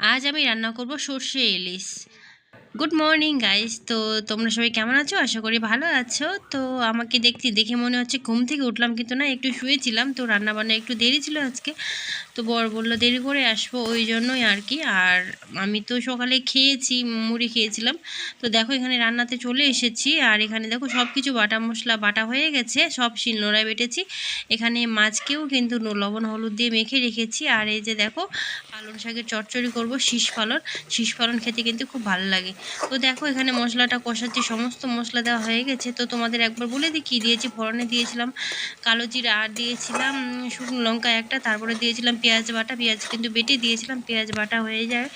আজ আমি রান্না করব সর্ষে ইলিশ। গুড মর্নিং গাইস তো তোমরা সবাই কেমন আছো? আশা করি ভালো আছো। তো আমাকে দেখতে, দেখে মনে হচ্ছে ঘুম থেকে উঠলাম, কিন্তু না, একটু শুয়েছিলাম। তো রান্নাবান্না একটু দেরি ছিল আজকে। তো বর বলল, দেরি করে আসব, ওই জন্যই আর কি। আর আমি তো সকালে খেয়েছি, মুড়ি খেয়েছিলাম। তো দেখো এখানে রান্নাতে চলে এসেছি। আর এখানে দেখো সব কিছু বাটা মশলা বাটা হয়ে গেছে, সব শিলনোড়ায় বেটেছি। এখানে মাছকেও কিন্তু লবণ, হলুদ দিয়ে মেখে রেখেছি। আর এই যে দেখো, পালং শাকের চচ্চড়ি করব, শীষ পালন। শীষ পালন খেতে কিন্তু খুব ভালো লাগে। তো দেখো এখানে মশলাটা কষাচ্ছি, সমস্ত মশলা দেওয়া হয়ে গেছে। তো তোমাদের একবার বলে দিই কী দিয়েছি। ফোড়নে দিয়েছিলাম, কালো জিরা আর দিয়েছিলাম, শুকনো লঙ্কা একটা, তারপরে দিয়েছিলাম পেঁয়াজ বাটা, পেঁয়াজ কিন্তু বেটে দিয়েছিলাম, পেঁয়াজ বাটা হয়ে যায়।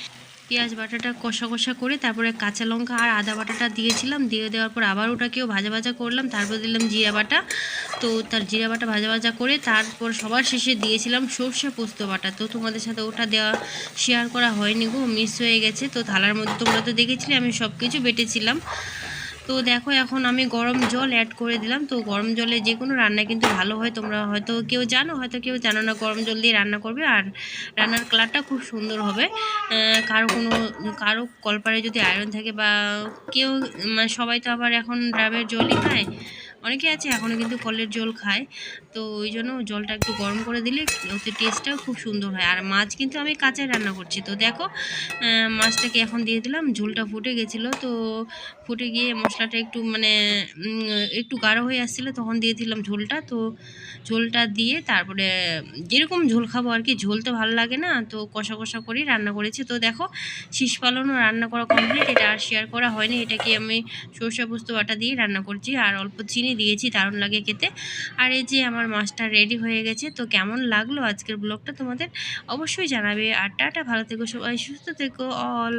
পেঁয়াজ বাটাটা কষা কষা করে তারপরে কাঁচা লঙ্কা আর আদা বাটাটা দিয়েছিলাম, দিয়ে দেওয়ার পর আবার ওটাকেও ভাজা ভাজা করলাম, তারপর দিলাম জিরা বাটা। তো তার জিরা বাটা ভাজা ভাজা করে তারপর সবার শেষে দিয়েছিলাম সর্ষে পোস্ত বাটা। তো তোমাদের সাথে ওটা দেওয়া শেয়ার করা হয়নি গো মিস হয়ে গেছে। তো থালার মধ্যে তোমরা তো দেখেছিলে, আমি সব কিছু বেটেছিলাম। তো দেখো, এখন আমি গরম জল অ্যাড করে দিলাম। তো গরম জলে যে কোনো রান্না কিন্তু ভালো হয়। তোমরা হয়তো কেউ জানো, হয়তো কেউ জানো না গরম জল দিয়ে রান্না করবে। আর রান্নার কালারটা খুব সুন্দর হবে। কারও কোনো, কারও কলপারে যদি আয়রন থাকে বা কেউ মানে সবাই তো আবার এখন ডাবের জলই খায়। অনেকে আছে এখনও কিন্তু কলের জল খায়। তো ওই জন্য জলটা একটু গরম করে দিলে ওতে টেস্টটাও খুব সুন্দর হয়। আর মাছ কিন্তু আমি কাঁচাই রান্না করছি। তো দেখো মাছটাকে এখন দিয়ে দিলাম, ঝোলটা ফুটে গেছিল। তো ফুটে গিয়ে মশলাটা একটু মানে একটু গাঢ় হয়ে আসছিল, তখন দিয়ে দিলাম ঝোলটা। তো ঝোলটা দিয়ে তারপরে যেরকম ঝোল খাব আর কি, ঝোল তো ভালো লাগে না, তো কষা কষা করেই রান্না করেছি। তো দেখো, শীষ পালনও রান্না করা কমপ্লিট এটা আর শেয়ার করা হয়নি। এটাকে আমি সরষে পোস্ত বাটা দিয়ে রান্না করছি, আর অল্প চিনি দিয়েছি, দারুণ লাগে খেতে। আর এই যে আমার মাছটা রেডি হয়ে গেছে, তো কেমন লাগল আজকের ব্লগটা তোমাদের অবশ্যই জানাবে। আর টাটা, ভালো থেকো সবাই, সুস্থ থেকো অল